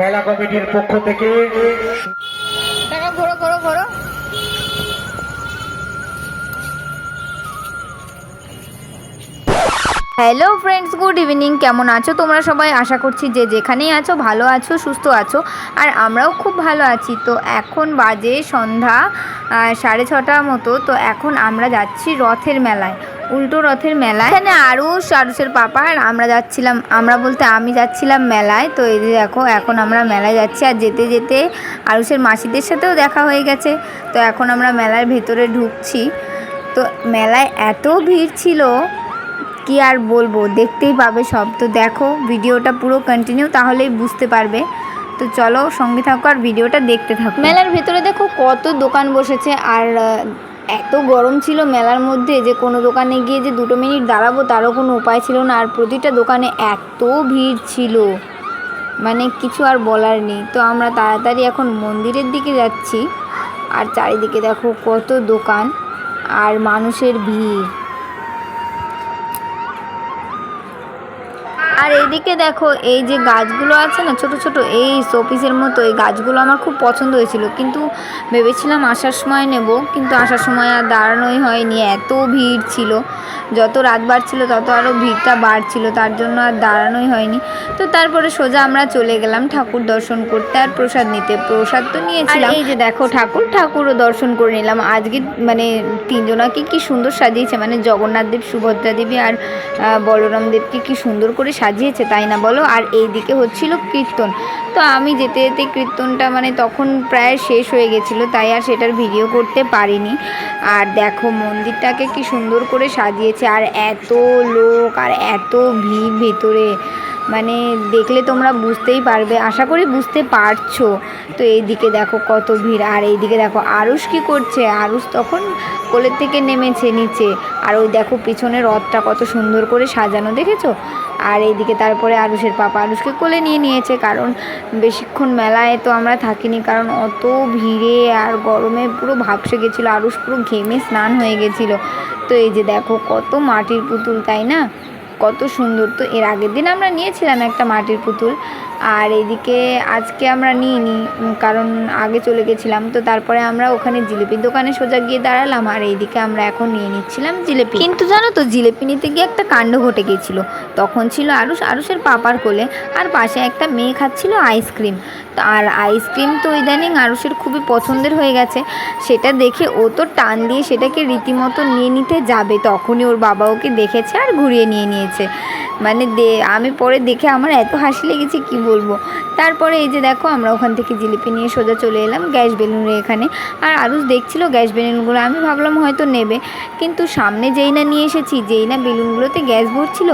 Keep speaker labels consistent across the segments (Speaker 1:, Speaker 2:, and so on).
Speaker 1: মেলা কমিটির পক্ষ থেকে
Speaker 2: ঘোরো ঘোরো ঘোরো। হ্যালো ফ্রেন্ডস গুড ইভিনিং কেমন আছো? তোমরা সবাই আশা করছি যে যেখানেই আছো ভালো আছো সুস্থ আছো আর আমরাও খুব ভালো আছি। তো এখন বাজে সন্ধ্যা সাড়ে ছটার মতো। তো এখন আমরা যাচ্ছি রথের মেলায়। উল্টো রথের মেলায়। এখানে আরুষ আরুষের পাপা আর আমরা যাচ্ছিলাম। আমরা বলতে আমি যাচ্ছিলাম মেলায়। তো এই যে দেখো, এখন আমরা মেলায় যাচ্ছি। আর যেতে যেতে আরুষের মাসিদের সাথেও দেখা হয়ে গেছে। তো এখন আমরা মেলার ভেতরে ঢুকছি। তো মেলায় এত ভিড় ছিল, কি আর বলব? দেখতেই পাবে সব। তো দেখো, ভিডিওটা পুরো কন্টিনিউ তাহলেই বুঝতে পারবে। তো চলো সঙ্গে থাকো আর ভিডিওটা দেখতে থাকো। মেলার ভেতরে দেখো কত দোকান বসেছে। আর এত গরম ছিল মেলার মধ্যে যে কোনো দোকানে গিয়ে যে দুটো মিনিট দাঁড়াবো তারও কোনো উপায় ছিল না। আর প্রতিটা দোকানে এত ভিড় ছিল। মানে কিছু আর বলার নেই। তো আমরা তাড়াতাড়ি এখন মন্দিরের দিকে যাচ্ছি। আর চারিদিকে দেখো কত দোকান। আর মানুষের ভিড়। আর এইদিকে দেখো, এই যে গাছগুলো আছে না, ছোট ছোট, এই শোপিসের মতো এই গাছগুলো আমার খুব পছন্দ হয়েছিল। কিন্তু ভেবেছিলাম আসার সময় নেব, কিন্তু আসার সময় আর দাঁড়ানোই হয়নি, এত ভিড় ছিল। যত রাত বাড়ছিল, তত আরও ভিড়টা বাড়ছিল, তার জন্য আর দাঁড়ানোই হয়নি। তো তারপরে সোজা আমরা চলে গেলাম ঠাকুর দর্শন করতে আর প্রসাদ নিতে। প্রসাদ তো নিয়েছিলাম। এই যে দেখো, ঠাকুর, ঠাকুরও দর্শন করে নিলাম। আজকে মানে তিনজনাকে কি সুন্দর সাজিয়েছে মানে জগন্নাথ দেব, সুভদ্রা দেবী আর বলরাম দেবকে কি সুন্দর করে সাজিয়েছে, তাই না বলো? আর এইদিকে হচ্ছিল কীর্তন। তো আমি যেতে যেতে কীর্তনটা মানে তখন প্রায় শেষ হয়ে গেছিল, তাই আর সেটার ভিডিও করতে পারিনি। আর দেখো মন্দিরটাকে কি সুন্দর করে সাজিয়েছে, আর এত লোক, আর এত ভিড় ভেতরে। মানে দেখলে তোমরা বুঝতেই পারবে, আশা করি বুঝতে পারছ। তো এইদিকে দেখো কত ভিড়, আর এইদিকে দেখো আরুষ কি করছে। আরুষ তখন কোলের থেকে নেমেছে নিচে। আর ওই দেখো পিছনে রথটা কত সুন্দর করে সাজানো, দেখেছ? আর এইদিকে তারপরে আরুষের পাপা আরুষকে কোলে নিয়ে নিয়েছে, কারণ বেশিক্ষণ মেলায় তো আমরা থাকিনি, কারণ অত ভিড়ে আর গরমে পুরো ভাবসে গেছিল, আরুষ পুরো ঘেমে স্নান হয়ে গেছিল। তো এই যে দেখো কত মাটির পুতুল, তাই না? কত সুন্দর। তো এর আগের দিন আমরা নিয়েছিলাম একটা মাটির পুতুল আর এদিকে আজকে আমরা নিইনি কারণ আগে চলে গেছিলাম, তো তারপরে আমরা ওখানে জিলিপির দোকানে সোজা গিয়ে দাঁড়ালাম, আর এইদিকে আমরা এখন নিয়ে নিচ্ছিলাম জিলিপি। কিন্তু জানো তো, জিলিপি নিতে গিয়ে একটা কাণ্ড ঘটে গিয়েছিল। তখন ছিল আরুষ, আরুষের পাপার কোলে, আর পাশে একটা মেয়ে খাচ্ছিল আইসক্রিম। তো আর আইসক্রিম তো ইদানিং আরুষের খুবই পছন্দের হয়ে গেছে। সেটা দেখে ও তো টান দিয়ে সেটাকে রীতিমতো নিয়ে নিতে যাবে। তখনই ওর বাবা ওকে দেখেছে আর ঘুরিয়ে নিয়ে নিয়েছে। মানে দে, আমি পরে দেখে আমার এত হাসি লেগেছে, কি বলব। তারপরে এই যে দেখো, আমরা ওখান থেকে জিলিপি নিয়ে সোজা চলে এলাম গ্যাস বেলুনের এখানে। আর আরুষ দেখছিল গ্যাস বেলুনগুলো, আমি ভাবলাম হয়তো নেবে। কিন্তু সামনে যেই না নিয়ে এসেছি, যেই না বেলুনগুলোতে গ্যাস ভরছিল,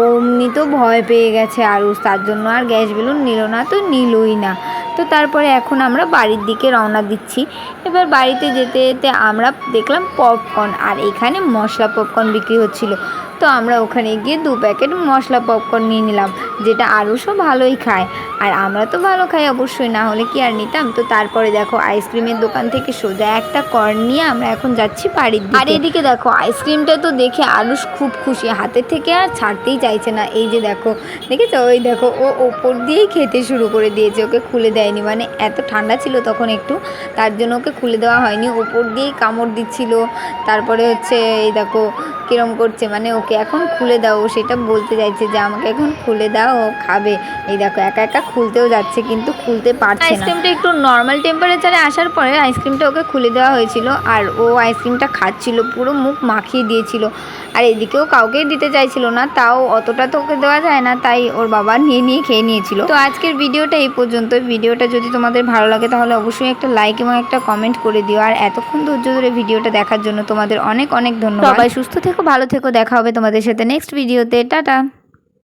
Speaker 2: অমনি তো ভয় পেয়ে গেছে আরুষ। তার জন্য আর গ্যাস বেলুন নিল না, তো নিলই না। তো তারপরে এখন আমরা বাড়ির দিকে রওনা দিচ্ছি। এবার বাড়িতে যেতে যেতে আমরা দেখলাম পপকর্ন আর এখানে মশলা পপকর্ন বিক্রি হচ্ছিল। তো আমরা ওখানে গিয়ে দু প্যাকেট মশলা পপকর্ন নিয়ে নিলাম, যেটা আরও সব ভালোই খায়। আর আমরা তো ভালো খাই অবশ্যই, না হলে কি আর নিতাম? তো তারপরে দেখো আইসক্রিমের দোকান থেকে সোজা একটা কর্ন নিয়ে আমরা এখন যাচ্ছি বাড়ির আর এদিকে দেখো, আইসক্রিমটা তো দেখে আরুষ খুব খুশি হাতের থেকে আর ছাড়তেই চাইছে না। এই যে দেখো, দেখেছ? ওই দেখো, ও ওপর দিয়েই খেতে শুরু করে দিয়েছে, ওকে খুলে দেয়নি। মানে এত ঠান্ডা ছিল তখন একটু, তার জন্য ওকে খুলে দেওয়া হয়নি। ওপর দিয়েই কামড় দিচ্ছিল, তারপরে হচ্ছে এই দেখো কিরম করছে মানে ওকে এখন খুলে দাও সেটা বলতে চাইছে যে আমাকে এখন খুলে দাও, ও খাবে। এই দেখো, একা একা খুলতেও যাচ্ছে কিন্তু খুলতে পারছে না। আইসক্রিমটা একটু নর্মাল টেম্পারেচারে আসার পরে আইসক্রিমটা ওকে খুলে দেওয়া হয়েছিল আর ও আইসক্রিমটা খাচ্ছিল পুরো মুখ মাখিয়ে দিয়েছিল। আর এদিকেও কাউকেই দিতে চাইছিল না তাও অতটা তো ওকে দেওয়া যায় না তাই ওর বাবা নিয়ে নিয়ে খেয়ে নিয়েছিল। তো আজকের ভিডিওটা এই পর্যন্ত। ভিডিওটা যদি তোমাদের ভালো লাগে তাহলে অবশ্যই একটা লাইক এবং একটা কমেন্ট করে দিও। আর এতক্ষণ ধৈর্য ধরে ভিডিওটা দেখার জন্য তোমাদের অনেক অনেক ধন্যবাদ। সবাই সুস্থ থেকো ভালো থেকো দেখা হবে তোমাদের সাথে নেক্সট ভিডিওতে টাটা!